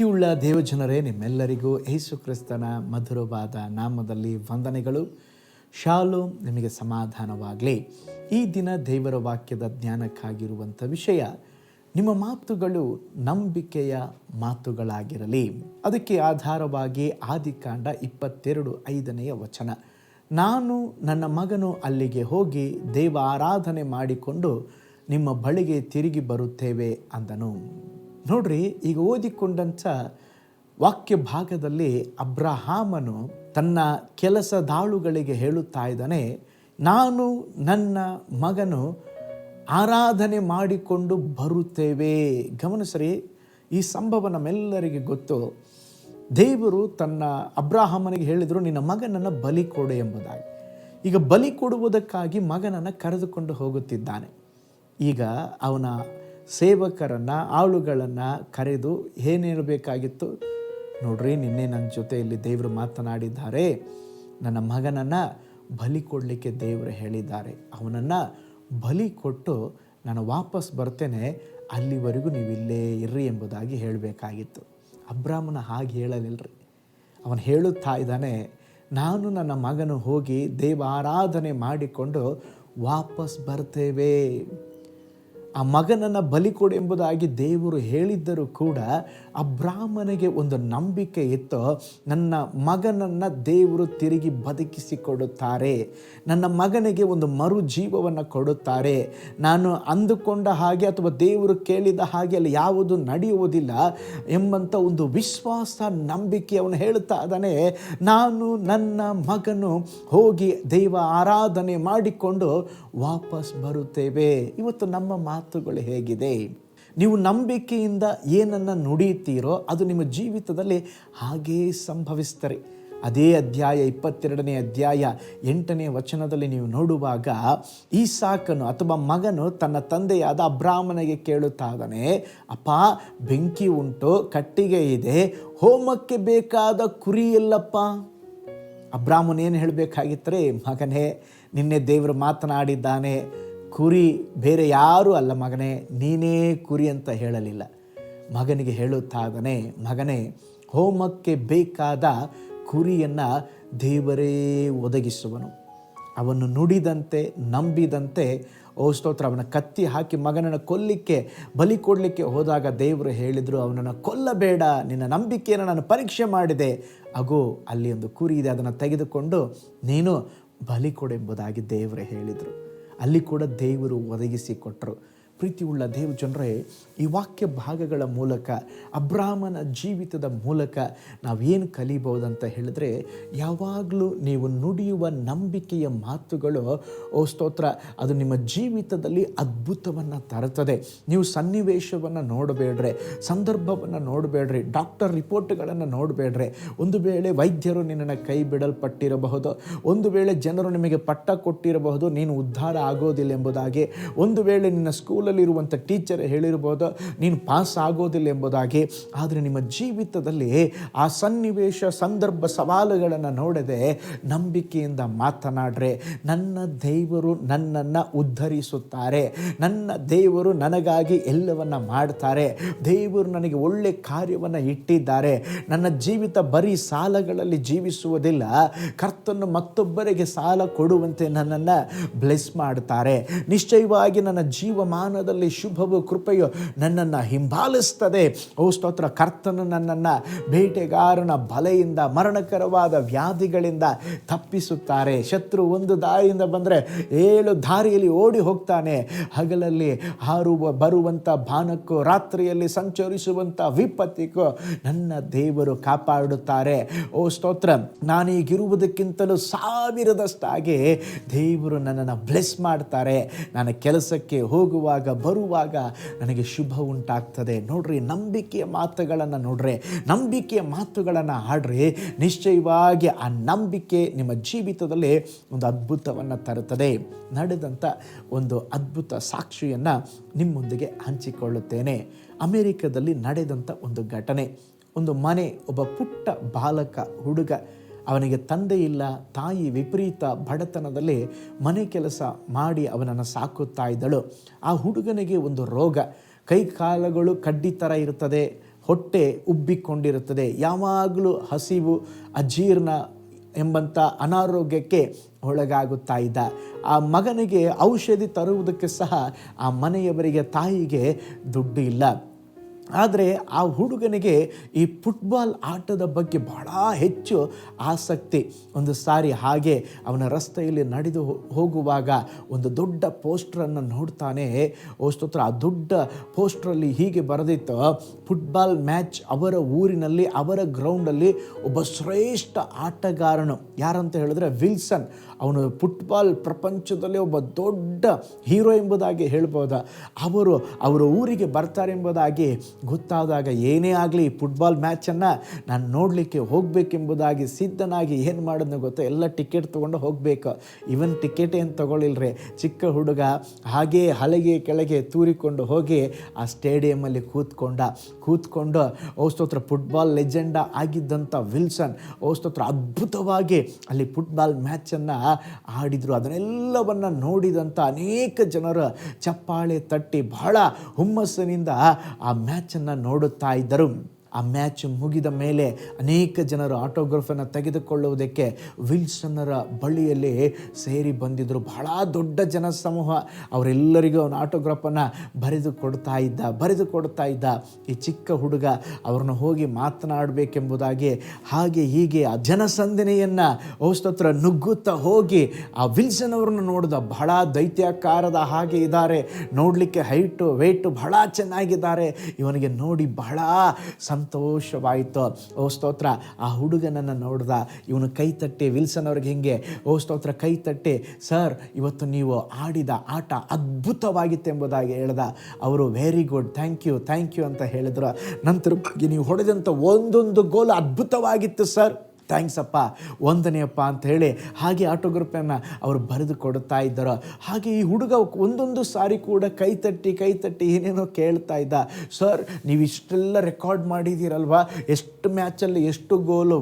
ಪ್ರೀತಿಯುಳ್ಳ ದೇವಜನರೇ, ನಿಮ್ಮೆಲ್ಲರಿಗೂ ಯೇಸು ಕ್ರಿಸ್ತನ ಮಧುರವಾದ ನಾಮದಲ್ಲಿ ವಂದನೆಗಳು. ಶಾಲು ನಿಮಗೆ ಸಮಾಧಾನವಾಗಲಿ. ಈ ದಿನ ದೇವರ ವಾಕ್ಯದ ಜ್ಞಾನಕ್ಕಾಗಿರುವಂಥ ವಿಷಯ, ನಿಮ್ಮ ಮಾತುಗಳು ನಂಬಿಕೆಯ ಮಾತುಗಳಾಗಿರಲಿ. ಅದಕ್ಕೆ ಆಧಾರವಾಗಿ ಆದಿಕಾಂಡ ಇಪ್ಪತ್ತೆರಡು ಐದನೆಯ ವಚನ. ನಾನು ನನ್ನ ಮಗನು ಅಲ್ಲಿಗೆ ಹೋಗಿ ದೇವ ಆರಾಧನೆ ಮಾಡಿಕೊಂಡು ನಿಮ್ಮ ಬಳಿಗೆ ತಿರುಗಿ ಬರುತ್ತೇವೆ ಅಂದನು. ನೋಡ್ರಿ, ಈಗ ಓದಿಕೊಂಡಂಥ ವಾಕ್ಯ ಭಾಗದಲ್ಲಿ ಅಬ್ರಹಾಮನು ತನ್ನ ಕೆಲಸದಾಳುಗಳಿಗೆ ಹೇಳುತ್ತಾ ಇದ್ದಾನೆ, ನಾನು ನನ್ನ ಮಗನು ಆರಾಧನೆ ಮಾಡಿಕೊಂಡು ಬರುತ್ತೇವೆ. ಗಮನಿಸ್ರಿ, ಈ ಸಂಭವ ನಮ್ಮೆಲ್ಲರಿಗೆ ಗೊತ್ತು. ದೇವರು ತನ್ನ ಅಬ್ರಾಹಮನಿಗೆ ಹೇಳಿದರು, ನಿನ್ನ ಮಗನನ್ನು ಬಲಿ ಕೊಡು ಎಂಬುದಾಗಿ. ಈಗ ಬಲಿ ಕೊಡುವುದಕ್ಕಾಗಿ ಮಗನನ್ನು ಕರೆದುಕೊಂಡು ಹೋಗುತ್ತಿದ್ದಾನೆ. ಈಗ ಅವನ ಸೇವಕರನ್ನು, ಆಳುಗಳನ್ನು ಕರೆದು ಏನಿರಬೇಕಾಗಿತ್ತು ನೋಡ್ರಿ, ನಿನ್ನೆ ನನ್ನ ಜೊತೆಯಲ್ಲಿ ದೇವರು ಮಾತನಾಡಿದ್ದಾರೆ. ನನ್ನ ಮಗನನ್ನು ಬಲಿ ಕೊಡಲಿಕ್ಕೆ ದೇವರು ಹೇಳಿದ್ದಾರೆ. ಅವನನ್ನು ಬಲಿ ಕೊಟ್ಟು ನಾನು ವಾಪಸ್ ಬರ್ತೇನೆ, ಅಲ್ಲಿವರೆಗೂ ನೀವು ಇಲ್ಲೇ ಇರ್ರಿ ಎಂಬುದಾಗಿ ಹೇಳಬೇಕಾಗಿತ್ತು. ಅಬ್ರಾಹ್ಮನ ಹಾಗೆ ಹೇಳಲಿಲ್ಲರಿ ಅವನು ಹೇಳುತ್ತಾ ಇದ್ದಾನೆ, ನಾನು ನನ್ನ ಮಗನು ಹೋಗಿ ದೇವ ಆರಾಧನೆ ಮಾಡಿಕೊಂಡು ವಾಪಸ್ ಬರ್ತೇವೆ. ಆ ಮಗನನ್ನು ಬಲಿ ಕೊಡು ಎಂಬುದಾಗಿ ದೇವರು ಹೇಳಿದ್ದರೂ ಕೂಡ ಆ ಬ್ರಾಹ್ಮನಿಗೆ ಒಂದು ನಂಬಿಕೆ ಇತ್ತು. ನನ್ನ ಮಗನನ್ನು ದೇವರು ತಿರುಗಿ ಬದುಕಿಸಿಕೊಡುತ್ತಾರೆ. ನನ್ನ ಮಗನಿಗೆ ಒಂದು ಮರು ಜೀವವನ್ನು ಕೊಡುತ್ತಾರೆ. ನಾನು ಅಂದುಕೊಂಡ ಹಾಗೆ ಅಥವಾ ದೇವರು ಕೇಳಿದ ಹಾಗೆ ಅಲ್ಲಿ ಯಾವುದು ನಡೆಯುವುದಿಲ್ಲ ಎಂಬಂಥ ಒಂದು ವಿಶ್ವಾಸ, ನಂಬಿಕೆ ಅವನು ಹೇಳುತ್ತಾ ಇದ್ದಾನೆ. ನಾನು ನನ್ನ ಮಗನು ಹೋಗಿ ದೈವ ಆರಾಧನೆ ಮಾಡಿಕೊಂಡು ವಾಪಸ್ ಬರುತ್ತೇವೆ. ಇವತ್ತು ನಮ್ಮ ಮಾತುಗಳು ಹೇಗಿದೆ? ನೀವು ನಂಬಿಕೆಯಿಂದ ಏನನ್ನು ನುಡಿಯುತ್ತೀರೋ ಅದು ನಿಮ್ಮ ಜೀವಿತದಲ್ಲಿ ಹಾಗೇ ಸಂಭವಿಸ್ತಾರೆ ಅದೇ ಅಧ್ಯಾಯ ಇಪ್ಪತ್ತೆರಡನೇ ಅಧ್ಯಾಯ ಎಂಟನೇ ವಚನದಲ್ಲಿ ನೀವು ನೋಡುವಾಗ ಈ ಸಾಕನು ಅಥವಾ ಮಗನು ತನ್ನ ತಂದೆಯಾದ ಅಬ್ರಾಹ್ಮನಿಗೆ ಕೇಳುತ್ತಾದನೆ ಅಪ್ಪ, ಬೆಂಕಿ ಉಂಟು, ಕಟ್ಟಿಗೆ ಇದೆ, ಹೋಮಕ್ಕೆ ಬೇಕಾದ ಕುರಿ ಎಲ್ಲಪ್ಪ? ಅಬ್ರಾಹ್ಮನ್ ಏನು ಹೇಳಬೇಕಾಗಿತ್ತರೆ, ಮಗನೇ, ನಿನ್ನೆ ದೇವರು ಮಾತನಾಡಿದ್ದಾನೆ ಕುರಿ ಬೇರೆ ಯಾರೂ ಅಲ್ಲ ಮಗನೇ, ನೀನೇ ಕುರಿ ಅಂತ ಹೇಳಲಿಲ್ಲ. ಮಗನಿಗೆ ಹೇಳುತ್ತಾಗನೆ, ಮಗನೇ, ಹೋಮಕ್ಕೆ ಬೇಕಾದ ಕುರಿಯನ್ನು ದೇವರೇ ಒದಗಿಸುವನು. ಅವನು ನುಡಿದಂತೆ, ನಂಬಿದಂತೆ, ಓ ಸ್ತೋತ್ರ, ಅವನ ಕತ್ತಿ ಹಾಕಿ ಮಗನನ್ನು ಕೊಲ್ಲಿಕ್ಕೆ, ಬಲಿ ಕೊಡಲಿಕ್ಕೆ ಹೋದಾಗ ದೇವರು ಹೇಳಿದರು, ಅವನನ್ನು ಕೊಲ್ಲಬೇಡ, ನಿನ್ನ ನಂಬಿಕೆಯನ್ನು ನಾನು ಪರೀಕ್ಷೆ ಮಾಡಿದೆ. ಅಗೋ, ಅಲ್ಲಿ ಒಂದು ಕುರಿ ಇದೆ, ಅದನ್ನು ತೆಗೆದುಕೊಂಡು ನೀನು ಬಲಿ ಕೊಡೆಂಬುದಾಗಿ ದೇವರೇ ಹೇಳಿದರು. ಅಲ್ಲಿ ಕೂಡ ದೇವರು ಒದಗಿಸಿ ಕೊಟ್ಟರು. ಪ್ರೀತಿಯುಳ್ಳ ದೇವ ಜನರೇ, ಈ ವಾಕ್ಯ ಭಾಗಗಳ ಮೂಲಕ, ಅಬ್ರಾಹ್ಮನ ಜೀವಿತದ ಮೂಲಕ ನಾವೇನು ಕಲಿಬಹುದಂತ ಹೇಳಿದ್ರೆ, ಯಾವಾಗಲೂ ನೀವು ನುಡಿಯುವ ನಂಬಿಕೆಯ ಮಾತುಗಳು, ಓ ಸ್ತೋತ್ರ, ಅದು ನಿಮ್ಮ ಜೀವಿತದಲ್ಲಿ ಅದ್ಭುತವನ್ನು ತರುತ್ತದೆ. ನೀವು ಸನ್ನಿವೇಶವನ್ನು ನೋಡಬೇಡ್ರೆ, ಸಂದರ್ಭವನ್ನು ನೋಡಬೇಡ್ರಿ, ಡಾಕ್ಟರ್ ರಿಪೋರ್ಟ್ಗಳನ್ನು ನೋಡಬೇಡ್ರೆ. ಒಂದು ವೇಳೆ ವೈದ್ಯರು ನಿನ್ನನ್ನು ಕೈ ಬಿಡಲ್ಪಟ್ಟಿರಬಹುದು, ಒಂದು ವೇಳೆ ಜನರು ನಿಮಗೆ ಪಟ್ಟ ಕೊಟ್ಟಿರಬಹುದು, ನೀನು ಉದ್ಧಾರ ಆಗೋದಿಲ್ಲ ಎಂಬುದಾಗಿ, ಒಂದು ವೇಳೆ ನಿನ್ನ ಸ್ಕೂಲಲ್ಲಿರುವಂಥ ಟೀಚರ್ ಹೇಳಿರ್ಬೋದು, ನೀನು ಪಾಸ್ ಆಗೋದಿಲ್ಲ ಎಂಬುದಾಗಿ. ಆದರೆ ನಿಮ್ಮ ಜೀವಿತದಲ್ಲಿ ಆ ಸನ್ನಿವೇಶ, ಸಂದರ್ಭ ಸವಾಲುಗಳನ್ನು ನೋಡದೆ ನಂಬಿಕೆಯಿಂದ ಮಾತನಾಡ್ರೆ, ನನ್ನ ದೇವರು ನನ್ನನ್ನು ಉದ್ಧರಿಸುತ್ತಾರೆ. ನನ್ನ ದೇವರು ನನಗಾಗಿ ಎಲ್ಲವನ್ನ ಮಾಡ್ತಾರೆ. ದೇವರು ನನಗೆ ಒಳ್ಳೆ ಕಾರ್ಯವನ್ನು ಇಟ್ಟಿದ್ದಾರೆ. ನನ್ನ ಜೀವಿತ ಬರೀ ಸಾಲಗಳಲ್ಲಿ ಜೀವಿಸುವುದಿಲ್ಲ. ಕರ್ತನ್ನು ಮತ್ತೊಬ್ಬರಿಗೆ ಸಾಲ ಕೊಡುವಂತೆ ನನ್ನನ್ನು ಬ್ಲೆಸ್ ಮಾಡ್ತಾರೆ. ನಿಶ್ಚಯವಾಗಿ ನನ್ನ ಜೀವಮಾನದಲ್ಲಿ ಶುಭವು ಕೃಪೆಯು ನನ್ನನ್ನು ಹಿಂಬಾಲಿಸ್ತದೆ. ಓ ಸ್ತೋತ್ರ, ಕರ್ತನು ನನ್ನನ್ನು ಬೇಟೆಗಾರನ ಬಲೆಯಿಂದ, ಮರಣಕರವಾದ ವ್ಯಾಧಿಗಳಿಂದ ತಪ್ಪಿಸುತ್ತಾರೆ. ಶತ್ರು ಒಂದು ದಾರಿಯಿಂದ ಬಂದರೆ ಏಳು ದಾರಿಯಲ್ಲಿ ಓಡಿ ಹೋಗ್ತಾನೆ. ಹಗಲಲ್ಲಿ ಹಾರುವ ಬರುವಂಥ ಬಾನಕ್ಕೂ, ರಾತ್ರಿಯಲ್ಲಿ ಸಂಚರಿಸುವಂಥ ವಿಪತ್ತಿಗೂ ನನ್ನ ದೇವರು ಕಾಪಾಡುತ್ತಾರೆ. ಓ ಸ್ತೋತ್ರ, ನಾನೀಗಿರುವುದಕ್ಕಿಂತಲೂ ಸಾವಿರದಷ್ಟಾಗಿ ದೇವರು ನನ್ನನ್ನು ಬ್ಲೆಸ್ ಮಾಡ್ತಾರೆ. ನಾನು ಕೆಲಸಕ್ಕೆ ಹೋಗುವಾಗ ಬರುವಾಗ ನನಗೆ ಶುಭ ಉಂಟಾಗ್ತದೆ. ನೋಡ್ರಿ, ನಂಬಿಕೆಯ ಮಾತುಗಳನ್ನು ನೋಡ್ರಿ, ನಂಬಿಕೆಯ ಮಾತುಗಳನ್ನು ಆಡ್ರಿ ನಿಶ್ಚಯವಾಗಿ ಆ ನಂಬಿಕೆ ನಿಮ್ಮ ಜೀವಿತದಲ್ಲಿ ಒಂದು ಅದ್ಭುತವನ್ನು ತರುತ್ತದೆ. ನಡೆದಂಥ ಒಂದು ಅದ್ಭುತ ಸಾಕ್ಷಿಯನ್ನು ನಿಮ್ಮೊಂದಿಗೆ ಹಂಚಿಕೊಳ್ಳುತ್ತೇನೆ. ಅಮೆರಿಕದಲ್ಲಿ ನಡೆದಂಥ ಒಂದು ಘಟನೆ. ಒಂದು ಮನೆ, ಒಬ್ಬ ಪುಟ್ಟ ಬಾಲಕ, ಹುಡುಗ ಅವನಿಗೆ ತಂದೆ ಇಲ್ಲ, ತಾಯಿ ವಿಪರೀತ ಬಡತನದಲ್ಲಿ ಮನೆ ಕೆಲಸ ಮಾಡಿ ಅವನನ್ನು ಸಾಕುತ್ತಾ ಇದ್ದಳು. ಆ ಹುಡುಗನಿಗೆ ಒಂದು ರೋಗ. ಕೈ ಕಾಲುಗಳು ಕಡ್ಡಿ ಥರ ಇರುತ್ತದೆ, ಹೊಟ್ಟೆ ಉಬ್ಬಿಕೊಂಡಿರುತ್ತದೆ. ಯಾವಾಗಲೂ ಹಸಿವು, ಅಜೀರ್ಣ ಎಂಬಂಥ ಅನಾರೋಗ್ಯಕ್ಕೆ ಒಳಗಾಗುತ್ತಾ ಇದ್ದ. ಆ ಮಗನಿಗೆ ಔಷಧಿ ತರುವುದಕ್ಕೆ ಸಹ ಆ ಮನೆಯವರಿಗೆ ತಾಯಿಗೆ ದುಡ್ಡು ಇಲ್ಲ ಆದರೆ ಆ ಹುಡುಗನಿಗೆ ಈ ಫುಟ್ಬಾಲ್ ಆಟದ ಬಗ್ಗೆ ಬಹಳ ಹೆಚ್ಚು ಆಸಕ್ತಿ. ಒಂದು ಸಾರಿ ಹಾಗೆ ಅವನ ರಸ್ತೆಯಲ್ಲಿ ನಡೆದು ಹೋಗುವಾಗ ಒಂದು ದೊಡ್ಡ ಪೋಸ್ಟ್ರನ್ನು ನೋಡ್ತಾನೆ. ಸ್ತೋತ್ರ, ಆ ದೊಡ್ಡ ಪೋಸ್ಟ್ರಲ್ಲಿ ಹೀಗೆ ಬರೆದಿತ್ತು, ಫುಟ್ಬಾಲ್ ಮ್ಯಾಚ್ ಅವರ ಊರಿನಲ್ಲಿ, ಅವರ ಗ್ರೌಂಡಲ್ಲಿ ಒಬ್ಬ ಶ್ರೇಷ್ಠ ಆಟಗಾರನು. ಯಾರಂತ ಹೇಳಿದ್ರೆ ವಿಲ್ಸನ್. ಅವನು ಫುಟ್ಬಾಲ್ ಪ್ರಪಂಚದಲ್ಲಿ ಒಬ್ಬ ದೊಡ್ಡ ಹೀರೋ ಎಂಬುದಾಗಿ ಹೇಳ್ಬೋದ. ಅವರು ಅವರ ಊರಿಗೆ ಬರ್ತಾರೆ ಎಂಬುದಾಗಿ ಗೊತ್ತಾದಾಗ ಏನೇ ಆಗಲಿ ಫುಟ್ಬಾಲ್ ಮ್ಯಾಚನ್ನು ನಾನು ನೋಡಲಿಕ್ಕೆ ಹೋಗಬೇಕೆಂಬುದಾಗಿ ಸಿದ್ಧನಾಗಿ ಏನು ಮಾಡೋದು ಗೊತ್ತಾ? ಎಲ್ಲ ಟಿಕೆಟ್ ತೊಗೊಂಡು ಹೋಗಬೇಕು. ಇವನ್ ಟಿಕೆಟ್ ಏನು ತೊಗೊಳ್ಳಿಲ್ರಿ ಚಿಕ್ಕ ಹುಡುಗ ಹಾಗೇ ಹಲಗೆ ಕೆಳಗೆ ತೂರಿಕೊಂಡು ಹೋಗಿ ಆ ಸ್ಟೇಡಿಯಮಲ್ಲಿ ಕೂತ್ಕೊಂಡ. ಕೂತ್ಕೊಂಡು ಔಸ್ತೋತ್ರ ಫುಟ್ಬಾಲ್ ಲೆಜೆಂಡ ಆಗಿದ್ದಂಥ ವಿಲ್ಸನ್ ಔಸ್ತೋತ್ರ ಅದ್ಭುತವಾಗಿ ಅಲ್ಲಿ ಫುಟ್ಬಾಲ್ ಮ್ಯಾಚನ್ನು ಆಡಿದರು. ಅದನ್ನೆಲ್ಲವನ್ನು ನೋಡಿದಂಥ ಅನೇಕ ಜನರು ಚಪ್ಪಾಳೆ ತಟ್ಟಿ ಬಹಳ ಹುಮ್ಮಸ್ಸಿನಿಂದ ಆ ಮ್ಯಾಚನ್ನು ನೋಡುತ್ತಾ ಇದ್ದರು. ಆ ಮ್ಯಾಚ್ ಮುಗಿದ ಮೇಲೆ ಅನೇಕ ಜನರು ಆಟೋಗ್ರಾಫನ್ನು ತೆಗೆದುಕೊಳ್ಳುವುದಕ್ಕೆ ವಿಲ್ಸನ್ನರ ಬಳಿಯಲ್ಲಿ ಸೇರಿ ಬಂದಿದ್ದರು ಬಹಳ ದೊಡ್ಡ ಜನಸಮೂಹ. ಅವರೆಲ್ಲರಿಗೂ ಅವನ ಆಟೋಗ್ರಾಫನ್ನು ಬರೆದು ಕೊಡ್ತಾ ಇದ್ದ, ಬರೆದು ಕೊಡ್ತಾ ಇದ್ದ ಈ ಚಿಕ್ಕ ಹುಡುಗ ಅವ್ರನ್ನ ಹೋಗಿ ಮಾತನಾಡಬೇಕೆಂಬುದಾಗಿ ಹಾಗೆ ಹೀಗೆ ಆ ಜನಸಂದಿನಿಯನ್ನು ಔಸ್ತತ್ರ ನುಗ್ಗುತ್ತಾ ಹೋಗಿ ಆ ವಿಲ್ಸನ್ ಅವ್ರನ್ನ ನೋಡಿದ ಬಹಳ ದೈತ್ಯಾಕಾರದ ಹಾಗೆ ಇದ್ದಾರೆ. ನೋಡಲಿಕ್ಕೆ ಹೈಟು ವೆಯ್ಟು ಬಹಳ ಚೆನ್ನಾಗಿದ್ದಾರೆ. ಇವನಿಗೆ ನೋಡಿ ಬಹಳ ಸಂತೋಷವಾಯಿತು. ಓ ಸ್ತೋತ್ರ, ಆ ಹುಡುಗನನ್ನು ನೋಡ್ದ, ಇವನು ಕೈ ತಟ್ಟಿ, ವಿಲ್ಸನ್ ಅವ್ರಿಗೆ ಹಿಂಗೆ, ಓ ಸ್ತೋತ್ರ, ಕೈ ತಟ್ಟಿ, ಸರ್, ಇವತ್ತು ನೀವು ಆಡಿದ ಆಟ ಅದ್ಭುತವಾಗಿತ್ತು ಎಂಬುದಾಗಿ ಹೇಳ್ದ. ಅವರು, very good, thank you thank you ಅಂತ ಹೇಳಿದ್ರು. ನಂತರ ನೀವು ಹೊಡೆದಂಥ ಒಂದೊಂದು ಗೋಲು ಅದ್ಭುತವಾಗಿತ್ತು, ಸರ್. ಥ್ಯಾಂಕ್ಸ್ ಅಪ್ಪ ವಂದನೆಯಪ್ಪ ಅಂತ ಹೇಳಿ ಹಾಗೆ ಆಟೋಗ್ರಫಿಯನ್ನು ಅವರು ಬರೆದು ಕೊಡ್ತಾ ಇದ್ದರು. ಹಾಗೆ ಈ ಹುಡುಗ ಒಂದೊಂದು ಸಾರಿ ಕೂಡ ಕೈ ತಟ್ಟಿ ಕೈ ತಟ್ಟಿ ಏನೇನೋ ಕೇಳ್ತಾ ಇದ್ದ. ಸರ್, ನೀವು ಇಷ್ಟೆಲ್ಲ ರೆಕಾರ್ಡ್ ಮಾಡಿದ್ದೀರಲ್ವಾ? ಎಷ್ಟು ಮ್ಯಾಚಲ್ಲಿ ಎಷ್ಟು ಗೋಲು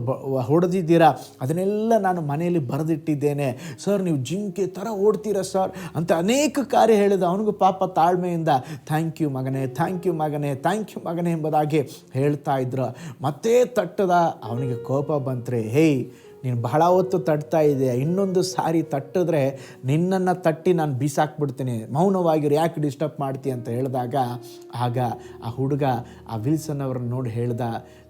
ಹೊಡೆದಿದ್ದೀರಾ? ಅದನ್ನೆಲ್ಲ ನಾನು ಮನೆಯಲ್ಲಿ ಬರೆದಿಟ್ಟಿದ್ದೇನೆ. ಸರ್, ನೀವು ಜಿಂಕೆ ಥರ ಓಡ್ತೀರಾ ಸರ್? ಅಂತ ಅನೇಕ ಕಾರ್ಯ ಹೇಳಿದ ಅವನಿಗೂ ಪಾಪ ತಾಳ್ಮೆಯಿಂದ, ಥ್ಯಾಂಕ್ ಯು ಮಗನೇ, ಥ್ಯಾಂಕ್ ಯು ಮಗನೇ, ಥ್ಯಾಂಕ್ ಯು ಮಗನೇ ಎಂಬುದಾಗಿ ಹೇಳ್ತಾ ಇದ್ರು. ಮತ್ತೆ ತಟ್ಟದ ಅವನಿಗೆ ಕೋಪ ಬಂತ್ರಿ. ಹೇಯ್, ನೀನು ಬಹಳ ಹೊತ್ತು ತಟ್ತಾ ಇದೆಯಾ? ಇನ್ನೊಂದು ಸಾರಿ ತಟ್ಟಿದ್ರೆ ನಿನ್ನನ್ನು ತಟ್ಟಿ ನಾನು ಬೀಸಾಕ್ಬಿಡ್ತೀನಿ. ಮೌನವಾಗಿರು ಯಾಕೆ ಡಿಸ್ಟರ್ಬ್ ಮಾಡ್ತೀಯ? ಅಂತ ಹೇಳಿದಾಗ, ಆಗ ಆ ಹುಡುಗ ಆ ವಿಲ್ಸನ್ ಅವ್ರನ್ನ ನೋಡಿ ಹೇಳ್ದ,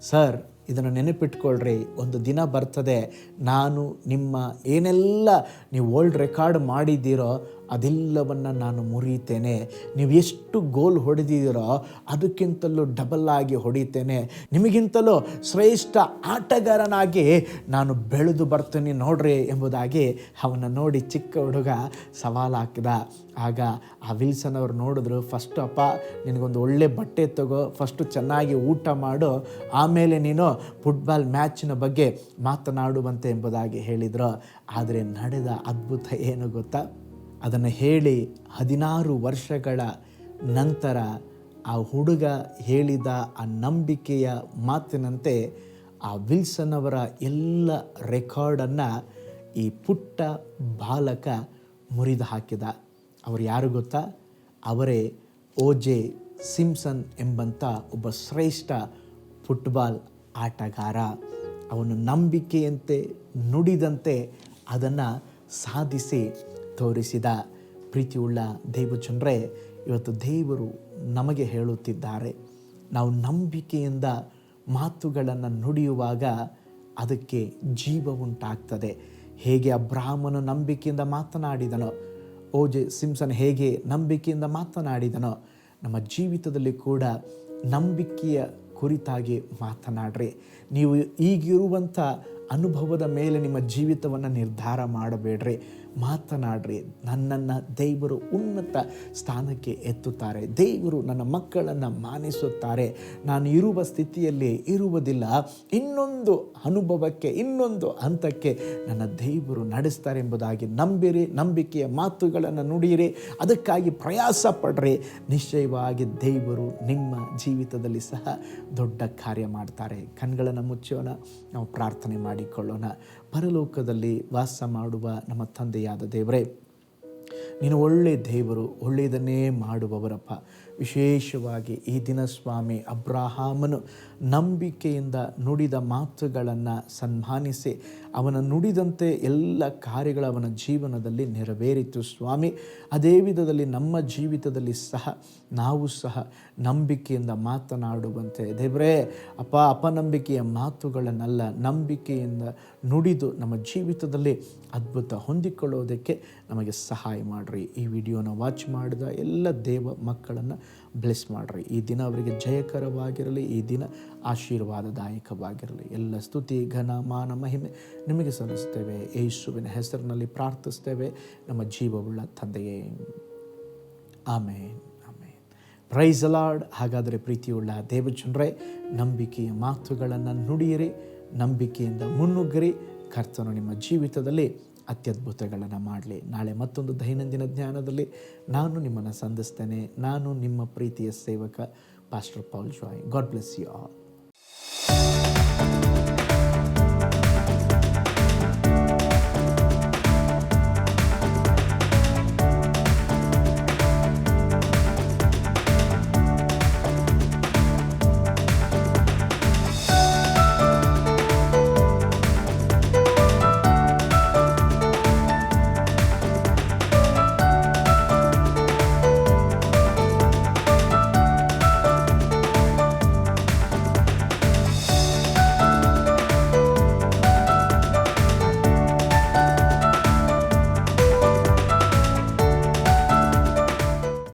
ಸರ್, ಇದನ್ನು ನೆನಪಿಟ್ಕೊಳ್ರಿ. ಒಂದು ದಿನ ಬರ್ತದೆ. ನಾನು ನಿಮ್ಮ ಏನೆಲ್ಲ ನೀವು ವರ್ಲ್ಡ್ ರೆಕಾರ್ಡ್ ಮಾಡಿದ್ದೀರೋ ಅದೆಲ್ಲವನ್ನು ನಾನು ಮುರಿಯುತ್ತೇನೆ ನೀವು ಎಷ್ಟು ಗೋಲ್ ಹೊಡೆದಿದ್ದೀರೋ ಅದಕ್ಕಿಂತಲೂ ಡಬಲ್ ಆಗಿ ಹೊಡಿತೇನೆ. ನಿಮಗಿಂತಲೂ ಶ್ರೇಷ್ಠ ಆಟಗಾರನಾಗಿ ನಾನು ಬೆಳೆದು ಬರ್ತೀನಿ ನೋಡ್ರಿ ಎಂಬುದಾಗಿ ಅವನ ನೋಡಿ ಚಿಕ್ಕ ಹುಡುಗ ಸವಾಲು ಹಾಕಿದ. ಆಗ ಆ ವಿಲ್ಸನ್ ಅವರು ನೋಡಿದ್ರು, ಫಸ್ಟ್ ಅಪ್ಪ, ನಿನಗೊಂದು ಒಳ್ಳೆ ಬಟ್ಟೆ ತಗೋ, ಫಸ್ಟು ಚೆನ್ನಾಗಿ ಊಟ ಮಾಡು, ಆಮೇಲೆ ನೀನು ಫುಟ್ಬಾಲ್ ಮ್ಯಾಚಿನ ಬಗ್ಗೆ ಮಾತನಾಡುವಂತೆ ಎಂಬುದಾಗಿ ಹೇಳಿದರು. ಆದರೆ ನಡೆದ ಅದ್ಭುತ ಏನು ಗೊತ್ತಾ? ಅದನ್ನು ಹೇಳಿ ಹದಿನಾರು ವರ್ಷಗಳ ನಂತರ ಆ ಹುಡುಗ ಹೇಳಿದ ಆ ನಂಬಿಕೆಯ ಮಾತಿನಂತೆ ಆ ವಿಲ್ಸನ್ ಅವರ ಎಲ್ಲ ರೆಕಾರ್ಡನ್ನು ಈ ಪುಟ್ಟ ಬಾಲಕ ಮುರಿದು ಹಾಕಿದ. ಅವರು ಯಾರು ಗೊತ್ತಾ? ಅವರೇ ಓ ಜೆ ಸಿಮ್ಸನ್ ಎಂಬಂಥ ಒಬ್ಬ ಶ್ರೇಷ್ಠ ಫುಟ್ಬಾಲ್ ಆಟಗಾರ. ಅವನು ನಂಬಿಕೆಯಂತೆ ನುಡಿದಂತೆ ಅದನ್ನು ಸಾಧಿಸಿ ತೋರಿಸಿದ ಪ್ರೀತಿಯುಳ್ಳ ದೇವಜನರೇ ಇವತ್ತು ದೇವರು ನಮಗೆ ಹೇಳುತ್ತಿದ್ದಾರೆ. ನಾವು ನಂಬಿಕೆಯಿಂದ ಮಾತುಗಳನ್ನು ನುಡಿಯುವಾಗ ಅದಕ್ಕೆ ಜೀವ ಉಂಟಾಗ್ತದೆ. ಹೇಗೆ ಅಬ್ರಾಹ್ಮನು ನಂಬಿಕೆಯಿಂದ ಮಾತನಾಡಿದನೋ, ಓ ಜೆ ಸಿಮ್ಸನ್ ಹೇಗೆ ನಂಬಿಕೆಯಿಂದ ಮಾತನಾಡಿದನೋ, ನಮ್ಮ ಜೀವಿತದಲ್ಲಿ ಕೂಡ ನಂಬಿಕೆಯ ಕುರಿತಾಗಿ ಮಾತನಾಡ್ರಿ. ನೀವು ಈಗಿರುವಂಥ ಅನುಭವದ ಮೇಲೆ ನಿಮ್ಮ ಜೀವಿತವನ್ನು ನಿರ್ಧಾರ ಮಾಡಬೇಡ್ರಿ. ಮಾತನಾಡ್ರಿ. ನನ್ನನ್ನು ದೇವರು ಉನ್ನತ ಸ್ಥಾನಕ್ಕೆ ಎತ್ತುತ್ತಾರೆ. ದೇವರು ನನ್ನ ಮಕ್ಕಳನ್ನು ಮಾನಿಸುತ್ತಾರೆ. ನಾನು ಇರುವ ಸ್ಥಿತಿಯಲ್ಲಿ ಇರುವುದಿಲ್ಲ. ಇನ್ನೊಂದು ಅನುಭವಕ್ಕೆ, ಇನ್ನೊಂದು ಹಂತಕ್ಕೆ ನನ್ನ ದೇವರು ನಡೆಸ್ತಾರೆ ಎಂಬುದಾಗಿ ನಂಬಿರಿ, ನಂಬಿಕೆಯ ಮಾತುಗಳನ್ನು ನುಡಿಯಿರಿ. ಅದಕ್ಕಾಗಿ ಪ್ರಯಾಸ ಪಡ್ರಿ. ನಿಶ್ಚಯವಾಗಿ ದೇವರು ನಿಮ್ಮ ಜೀವಿತದಲ್ಲಿ ಸಹ ದೊಡ್ಡ ಕಾರ್ಯ ಮಾಡ್ತಾರೆ. ಕಣ್ಗಳನ್ನು ಮುಚ್ಚೋಣ. ನಾವು ಪ್ರಾರ್ಥನೆ ಮಾಡಿಕೊಳ್ಳೋಣ. ಪರಲೋಕದಲ್ಲಿ ವಾಸ ಮಾಡುವ ನಮ್ಮ ತಂದೆಯಾದ ದೇವರೇ ನೀನು ಒಳ್ಳೆ ದೇವರು ಒಳ್ಳೆಯದನ್ನೇ ಮಾಡುವವರಪ್ಪ. ವಿಶೇಷವಾಗಿ ಈ ದಿನ ಸ್ವಾಮಿ ಅಬ್ರಾಹಾಮನು ನಂಬಿಕೆಯಿಂದ ನುಡಿದ ಮಾತುಗಳನ್ನು ಸನ್ಮಾನಿಸಿ ಅವನ ನುಡಿದಂತೆ ಎಲ್ಲ ಕಾರ್ಯಗಳು ಅವನ ಜೀವನದಲ್ಲಿ ನೆರವೇರಿತು ಸ್ವಾಮಿ. ಅದೇ ವಿಧದಲ್ಲಿ ನಮ್ಮ ಜೀವಿತದಲ್ಲಿ ಸಹ ನಾವು ಸಹ ನಂಬಿಕೆಯಿಂದ ಮಾತನಾಡುವಂತೆ. ದೇವರೇ ಅಪ ಅಪನಂಬಿಕೆಯ ಮಾತುಗಳನ್ನೆಲ್ಲ, ನಂಬಿಕೆಯಿಂದ ನುಡಿದು ನಮ್ಮ ಜೀವಿತದಲ್ಲಿ ಅದ್ಭುತ ಹೊಂದಿಕೊಳ್ಳೋದಕ್ಕೆ ನಮಗೆ ಸಹಾಯ ಮಾಡಿರಿ. ಈ ವಿಡಿಯೋನ ವಾಚ್ ಮಾಡಿದ ಎಲ್ಲ ದೇವ ಮಕ್ಕಳನ್ನು ಬ್ಲೆಸ್ ಮಾಡಿರಿ. ಈ ದಿನ ಅವರಿಗೆ ಜಯಕರವಾಗಿರಲಿ, ಈ ದಿನ ಆಶೀರ್ವಾದದಾಯಕವಾಗಿರಲಿ. ಎಲ್ಲ ಸ್ತುತಿ, ಘನ, ಮಾನ, ಮಹಿಮೆ ನಿಮಗೆ ಸಲ್ಲಿಸ್ತೇವೆ ಯೇಸುವಿನ ಹೆಸರಿನಲ್ಲಿ ಪ್ರಾರ್ಥಿಸ್ತೇವೆ ನಮ್ಮ ಜೀವವುಳ್ಳ ತಂದೆಯೇ. ಆಮೇನ್ ಆಮೇನ್. ಪ್ರೈಸ್ ಅಲಾರ್ಡ್ ಹಾಗಾದರೆ ಪ್ರೀತಿಯುಳ್ಳ ದೇವಜನರೇ, ನಂಬಿಕೆಯ ಮಾತುಗಳನ್ನು ನುಡಿಯಿರಿ, ನಂಬಿಕೆಯಿಂದ ಮುನ್ನುಗ್ಗಿರಿ. ಕರ್ತನು ನಿಮ್ಮ ಜೀವಿತದಲ್ಲಿ ಅತ್ಯದ್ಭುತಗಳನ್ನು ಮಾಡಲಿ. ನಾಳೆ ಮತ್ತೊಂದು ದೈನಂದಿನ ಜ್ಞಾನದಲ್ಲಿ ನಾನು ನಿಮ್ಮನ್ನು ಸಂಧಿಸ್ತೇನೆ. ನಾನು ನಿಮ್ಮ ಪ್ರೀತಿಯ ಸೇವಕ pastor Paul Joy God bless you all